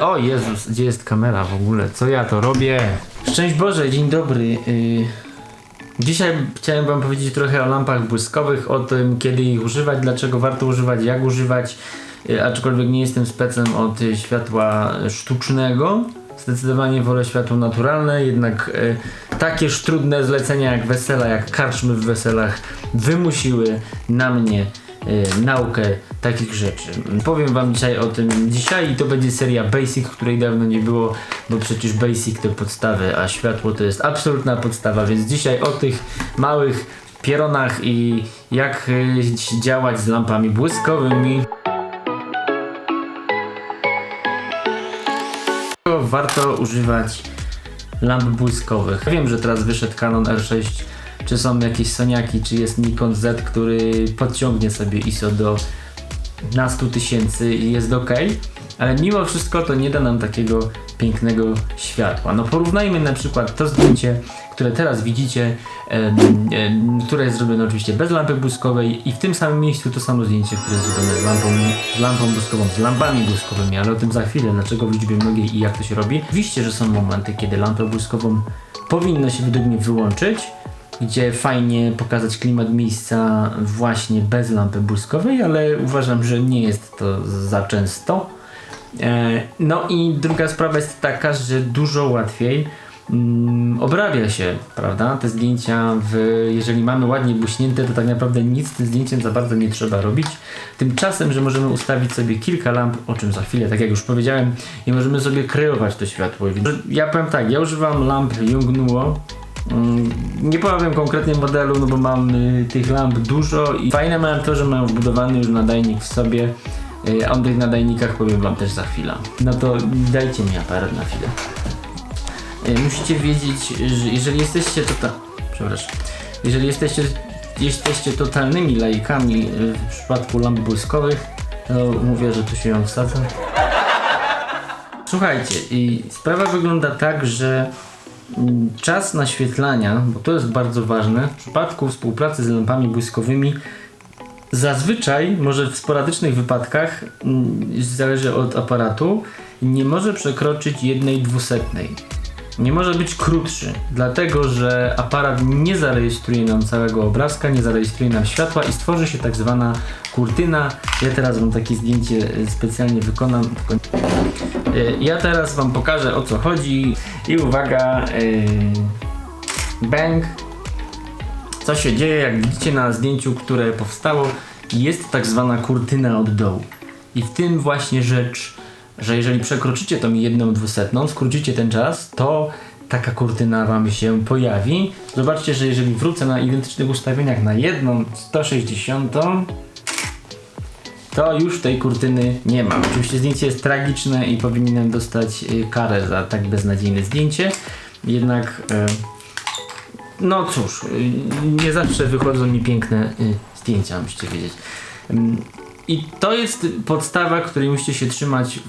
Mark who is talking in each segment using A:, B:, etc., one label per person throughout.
A: O Jezus, gdzie jest kamera w ogóle? Co ja to robię? Szczęść Boże, dzień dobry. Y, Dzisiaj chciałem wam powiedzieć trochę o lampach błyskowych, o tym kiedy ich używać, dlaczego warto używać, jak używać. Y, Aczkolwiek nie jestem specem od y, światła sztucznego. Zdecydowanie wolę światło naturalne, jednak y, takie trudne zlecenia jak wesela, jak karczmy w weselach wymusiły na mnie y, naukę takich rzeczy. Powiem wam dzisiaj o tym dzisiaj i to będzie seria Basic, której dawno nie było, bo przecież Basic to podstawy, a światło to jest absolutna podstawa, więc dzisiaj o tych małych pieronach i jak y, działać z lampami błyskowymi. Warto używać lamp błyskowych. Wiem, że teraz wyszedł Canon R6, czy są jakieś Soniaki, czy jest Nikon Z, który podciągnie sobie ISO do na 100 tysięcy i jest ok, ale mimo wszystko to nie da nam takiego pięknego światła. No porównajmy na przykład to zdjęcie, które teraz widzicie, em, em, które jest zrobione oczywiście bez lampy błyskowej i w tym samym miejscu to samo zdjęcie, które jest zrobione z lampą, z lampą błyskową, z lampami błyskowymi, ale o tym za chwilę, dlaczego w liczbie mnogiej i jak to się robi. Oczywiście, że są momenty, kiedy lampę błyskową powinno się według mnie wyłączyć, gdzie fajnie pokazać klimat miejsca właśnie bez lampy błyskowej, ale uważam, że nie jest to za często. E, No i druga sprawa jest taka, że dużo łatwiej mm, obrabia się, prawda? Te zdjęcia, w, jeżeli mamy ładnie błyśnięte, to tak naprawdę nic z tym zdjęciem za bardzo nie trzeba robić. Tymczasem, że możemy ustawić sobie kilka lamp, o czym za chwilę, tak jak już powiedziałem, i możemy sobie kreować to światło. Ja powiem tak, ja używam lamp Yongnuo, Mm, Nie powiem konkretnie modelu, no bo mam y, tych lamp dużo i fajne mają to, że mają wbudowany już nadajnik w sobie. Y, o tych nadajnikach powiem wam też za chwilę. No to dajcie mi aparat na chwilę. Y, musicie wiedzieć, że jeżeli jesteście to Przepraszam. Jeżeli jesteście, jesteście totalnymi laikami y, w przypadku lamp błyskowych, to mówię, że tu się ją wsadza. Słuchajcie, i sprawa wygląda tak, że mm, czas naświetlania, bo to jest bardzo ważne, w przypadku współpracy z lampami błyskowymi zazwyczaj, może w sporadycznych wypadkach, mm, zależy od aparatu, nie może przekroczyć jednej dwusetnej. Nie może być krótszy, dlatego że aparat nie zarejestruje nam całego obrazka, nie zarejestruje nam światła i stworzy się tak zwana kurtyna. Ja teraz wam takie zdjęcie y, specjalnie wykonam. Y, Ja teraz wam pokażę o co chodzi i uwaga, yy, bang. Co się dzieje, jak widzicie na zdjęciu, które powstało, jest tak zwana kurtyna od dołu. I w tym właśnie rzecz, że jeżeli przekroczycie tą jedną dwusetną, skrócicie ten czas, to taka kurtyna wam się pojawi. Zobaczcie, że jeżeli wrócę na identycznych ustawieniach na jedną 160, to już tej kurtyny nie ma. Oczywiście zdjęcie jest tragiczne i powinienem dostać y, karę za tak beznadziejne zdjęcie. Jednak, y, no cóż, y, nie zawsze wychodzą mi piękne zdjęcia, musicie wiedzieć. I to jest podstawa, której musicie się trzymać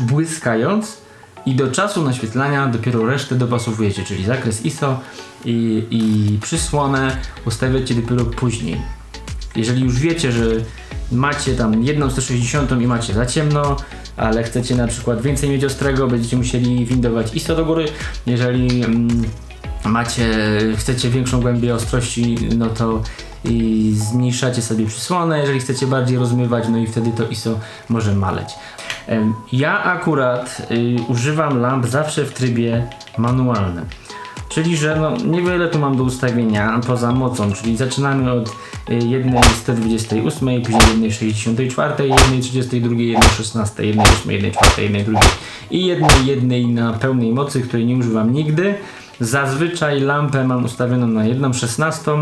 A: błyskając i do czasu naświetlania dopiero resztę dopasowujecie, czyli zakres ISO i, i przysłonę ustawiacie dopiero później. Jeżeli już wiecie, że macie tam jedną 160 i macie za ciemno, ale chcecie na przykład więcej mieć ostrego, będziecie musieli windować ISO do góry. Jeżeli mm, macie, chcecie większą głębię ostrości, no to i zmniejszacie sobie przysłonę, jeżeli chcecie bardziej rozmywać, no i wtedy to ISO może maleć. Ja akurat y, używam lamp zawsze w trybie manualnym. Czyli, że no, niewiele tu mam do ustawienia poza mocą, czyli zaczynamy od y, jednej 128, później jednej 64, jednej 32, jednej 16, jednej 8, jednej 4, jednej 2 i jednej jednej na pełnej mocy, której nie używam nigdy. Zazwyczaj lampę mam ustawioną na jedną 16.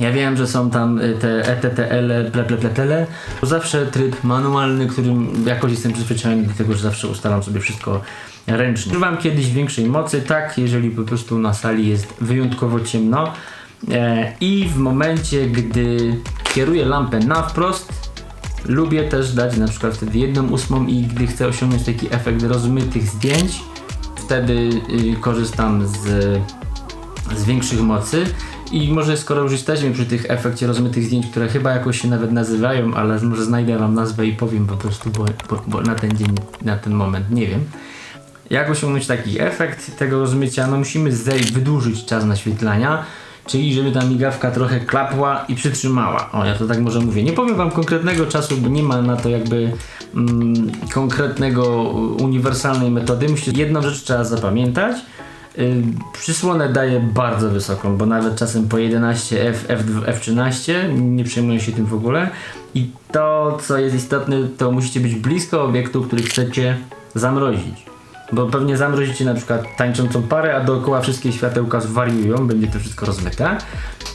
A: Ja wiem, że są tam y, te ETTL, ple, ple, ple. To zawsze tryb manualny, którym jakoś jestem przyzwyczajony do tego, że zawsze ustalam sobie wszystko ręcznie. Używam kiedyś większej mocy, tak, jeżeli po prostu na sali jest wyjątkowo ciemno. E, I w momencie, gdy kieruję lampę na wprost, lubię też dać na przykład wtedy jedną ósmą i gdy chcę osiągnąć taki efekt rozmytych zdjęć, wtedy y, korzystam z z większych mocy I może skoro już jesteśmy przy tych efekcie rozmytych zdjęć, które chyba jakoś się nawet nazywają, ale może znajdę wam nazwę i powiem po prostu, bo, bo, bo na ten dzień, na ten moment nie wiem. Jak osiągnąć taki efekt tego rozmycia? No musimy zej- wydłużyć czas naświetlania, czyli żeby ta migawka trochę klapła i przytrzymała. O, ja to tak może mówię. Nie powiem wam konkretnego czasu, bo nie ma na to jakby mm, konkretnego, uniwersalnej metody. Myślę, jedną rzecz trzeba zapamiętać. Y, Przysłonę daję bardzo wysoką, bo nawet czasem po 11 F, F, F13 nie przejmuję się tym w ogóle. I to, co jest istotne, to musicie być blisko obiektu, który chcecie zamrozić. Bo pewnie zamrozicie na przykład tańczącą parę, a dookoła wszystkie światełka zwariują, będzie to wszystko rozmyte.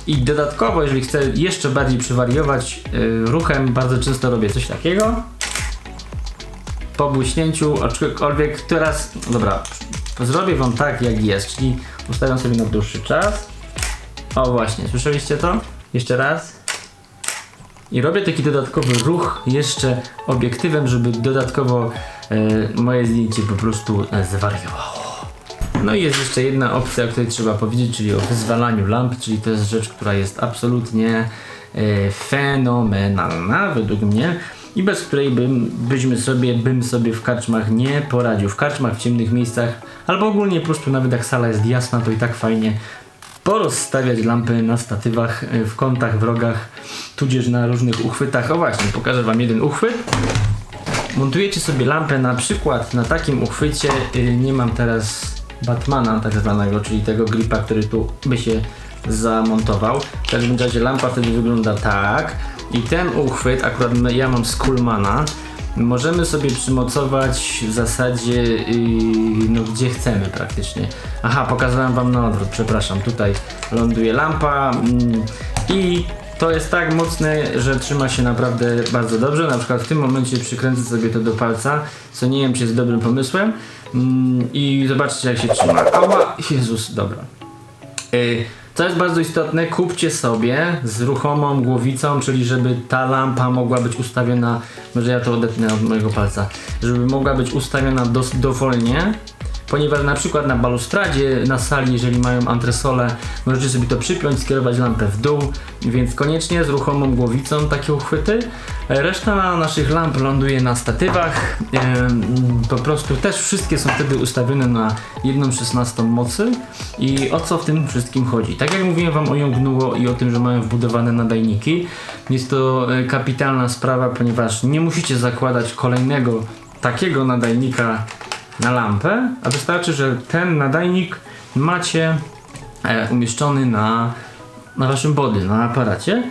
A: I dodatkowo, jeżeli chcę jeszcze bardziej przywariować y, ruchem, bardzo często robię coś takiego. Po błyśnięciu, aczkolwiek teraz, dobra, zrobię wam tak jak jest, czyli ustawiam sobie na dłuższy czas. O właśnie, słyszeliście to? Jeszcze raz. I robię taki dodatkowy ruch jeszcze obiektywem, żeby dodatkowo e, moje zdjęcie po prostu e, zwariowało. No i jest jeszcze jedna opcja, o której trzeba powiedzieć, czyli o wyzwalaniu lamp, czyli to jest rzecz, która jest absolutnie e, fenomenalna według mnie i bez której bym, byśmy sobie, bym sobie w karczmach nie poradził. W karczmach, w ciemnych miejscach, albo ogólnie po prostu nawet jak sala jest jasna, to i tak fajnie porozstawiać lampy na statywach, y, w kątach, w rogach, tudzież na różnych uchwytach. O właśnie, pokażę wam jeden uchwyt. Montujecie sobie lampę na przykład na takim uchwycie, y, nie mam teraz Batmana tak zwanego, czyli tego gripa, który tu by się zamontował. W każdym razie lampa wtedy wygląda tak i ten uchwyt, akurat ja mam z Coolmana, możemy sobie przymocować w zasadzie yy, no gdzie chcemy praktycznie. Aha, pokazałem wam na odwrót, przepraszam. Tutaj ląduje lampa mm, i to jest tak mocne, że trzyma się naprawdę bardzo dobrze. Na przykład w tym momencie przykręcę sobie to do palca, co nie wiem czy jest dobrym pomysłem. Mm, I zobaczcie jak się trzyma. Ała, Jezus, dobra. Y, Co jest bardzo istotne, kupcie sobie z ruchomą głowicą, czyli żeby ta lampa mogła być ustawiona, może ja to odetnę od mojego palca, żeby mogła być ustawiona dos, dowolnie, ponieważ na przykład na balustradzie, na sali, jeżeli mają antresole, możecie sobie to przypiąć, skierować lampę w dół, więc koniecznie z ruchomą głowicą takie uchwyty. Reszta naszych lamp ląduje na statywach, po prostu też wszystkie są wtedy ustawione na 1,16 mocy i o co w tym wszystkim chodzi. Tak jak mówiłem wam o Yongnuo i o tym, że mają wbudowane nadajniki, jest to e, kapitalna sprawa, ponieważ nie musicie zakładać kolejnego takiego nadajnika na lampę, a wystarczy, że ten nadajnik macie e, umieszczony na, na waszym body, na aparacie.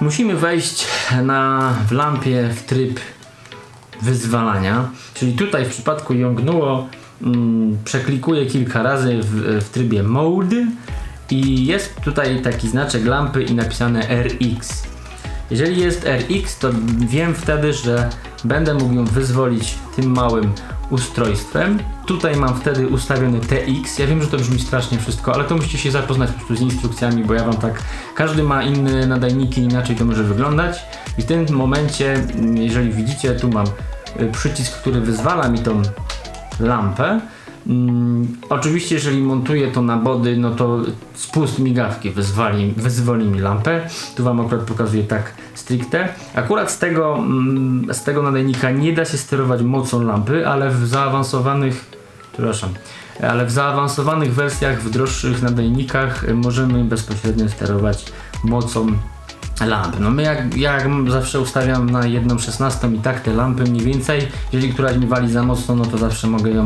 A: Musimy wejść na, w lampie w tryb wyzwalania, czyli tutaj w przypadku Yongnuo mm, przeklikuję kilka razy w, w trybie Mode i jest tutaj taki znaczek lampy i napisane RX. Jeżeli jest RX, to wiem wtedy, że będę mógł ją wyzwolić tym małym ustrojstwem. Tutaj mam wtedy ustawiony TX. Ja wiem, że to brzmi strasznie wszystko, ale to musicie się zapoznać po prostu z instrukcjami, bo ja wam tak. Każdy ma inne nadajniki, inaczej to może wyglądać. I w tym momencie, mm, jeżeli widzicie, tu mam y, przycisk, który wyzwala mi tą lampę. Mm, oczywiście, jeżeli montuję to na body, no to spust migawki wyzwali, wyzwoli mi lampę. Tu Wam akurat pokazuję tak stricte. Akurat z tego, mm, z tego nadajnika nie da się sterować mocą lampy, ale w zaawansowanych, przepraszam, ale w zaawansowanych wersjach, w droższych nadajnikach możemy bezpośrednio sterować mocą lamp. No my jak, ja jak zawsze ustawiam na 1.16 i tak te lampy mniej więcej. Jeżeli któraś mi wali za mocno, no to zawsze mogę ją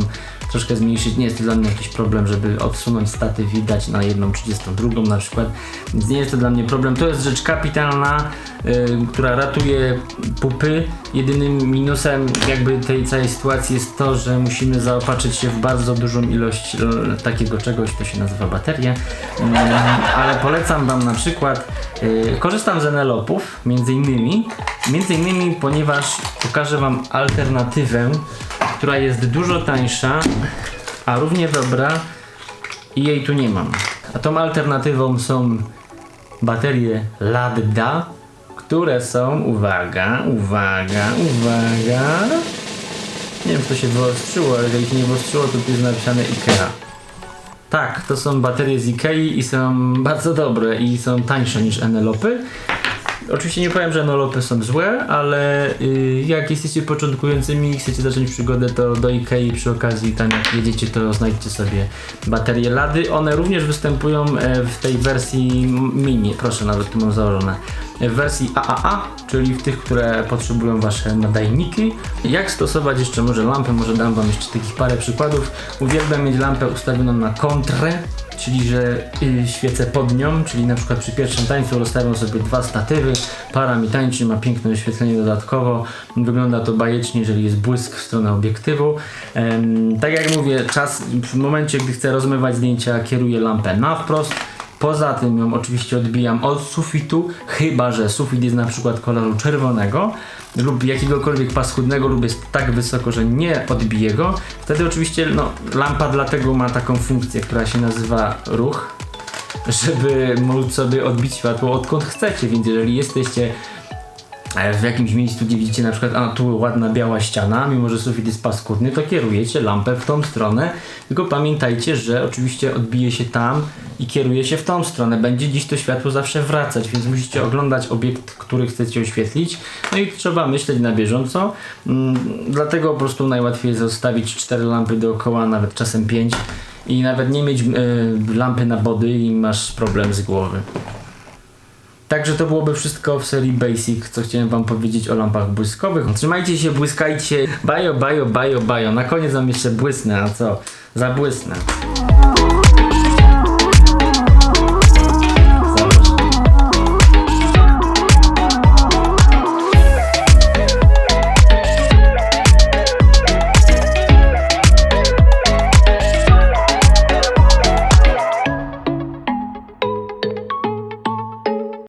A: troszkę zmniejszyć. Nie jest to dla mnie jakiś problem, żeby odsunąć statyw i dać na 1.32 na przykład. Więc nie jest to dla mnie problem. To jest rzecz kapitalna, y, która ratuje pupy. Jedynym minusem jakby tej całej sytuacji jest to, że musimy zaopatrzyć się w bardzo dużą ilość takiego czegoś, to się nazywa bateria. Mm, ale polecam Wam na przykład, y, korzystam z enelopów, między innymi, między innymi ponieważ pokażę Wam alternatywę, która jest dużo tańsza, a równie dobra i jej tu nie mam. A tą alternatywą są baterie Ladda, które są, uwaga, uwaga, uwaga. Nie wiem, czy to się wyostrzyło, ale jeżeli się nie wyostrzyło, to tu jest napisane IKEA. Tak, to są baterie z Ikei i są bardzo dobre i są tańsze niż Enelopy. Oczywiście nie powiem, że Enolopy są złe, ale y, jak jesteście początkującymi i chcecie zacząć przygodę, to do Ikei przy okazji tam jak jedziecie, to znajdźcie sobie baterie Lady. One również występują e, w tej wersji mini, proszę, nawet tu mam założone. W wersji AAA, czyli w tych, które potrzebują wasze nadajniki. Jak stosować jeszcze może lampę, może dam wam jeszcze takich parę przykładów. Uwielbiam mieć lampę ustawioną na kontrę, czyli że y, świecę pod nią, czyli na przykład przy pierwszym tańcu rozstawiam sobie dwa statywy, para mi tańczy, ma piękne oświetlenie dodatkowo, wygląda to bajecznie, jeżeli jest błysk w stronę obiektywu. Em, tak jak mówię, czas w momencie, gdy chcę rozmywać zdjęcia, kieruję lampę na wprost. Poza tym ją oczywiście odbijam od sufitu, chyba że sufit jest na przykład koloru czerwonego lub jakiegokolwiek paskudnego lub jest tak wysoko, że nie odbije go. Wtedy oczywiście no, lampa dlatego ma taką funkcję, która się nazywa ruch, żeby móc sobie odbić światło odkąd chcecie, więc jeżeli jesteście w jakimś miejscu, gdzie widzicie na przykład, a tu ładna biała ściana, mimo że sufit jest paskudny, to kierujecie lampę w tą stronę, tylko pamiętajcie, że oczywiście odbije się tam i kieruje się w tą stronę. Będzie dziś to światło zawsze wracać, więc musicie oglądać obiekt, który chcecie oświetlić, no i trzeba myśleć na bieżąco. Mm, dlatego po prostu najłatwiej jest zostawić cztery lampy dookoła, nawet czasem pięć i nawet nie mieć y, lampy na body i masz problem z głowy. Także to byłoby wszystko w serii Basic, co chciałem wam powiedzieć o lampach błyskowych. Trzymajcie się, błyskajcie. Bajo, bajo, bajo, bajo. Na koniec wam jeszcze błysnę, a co? Zabłysnę.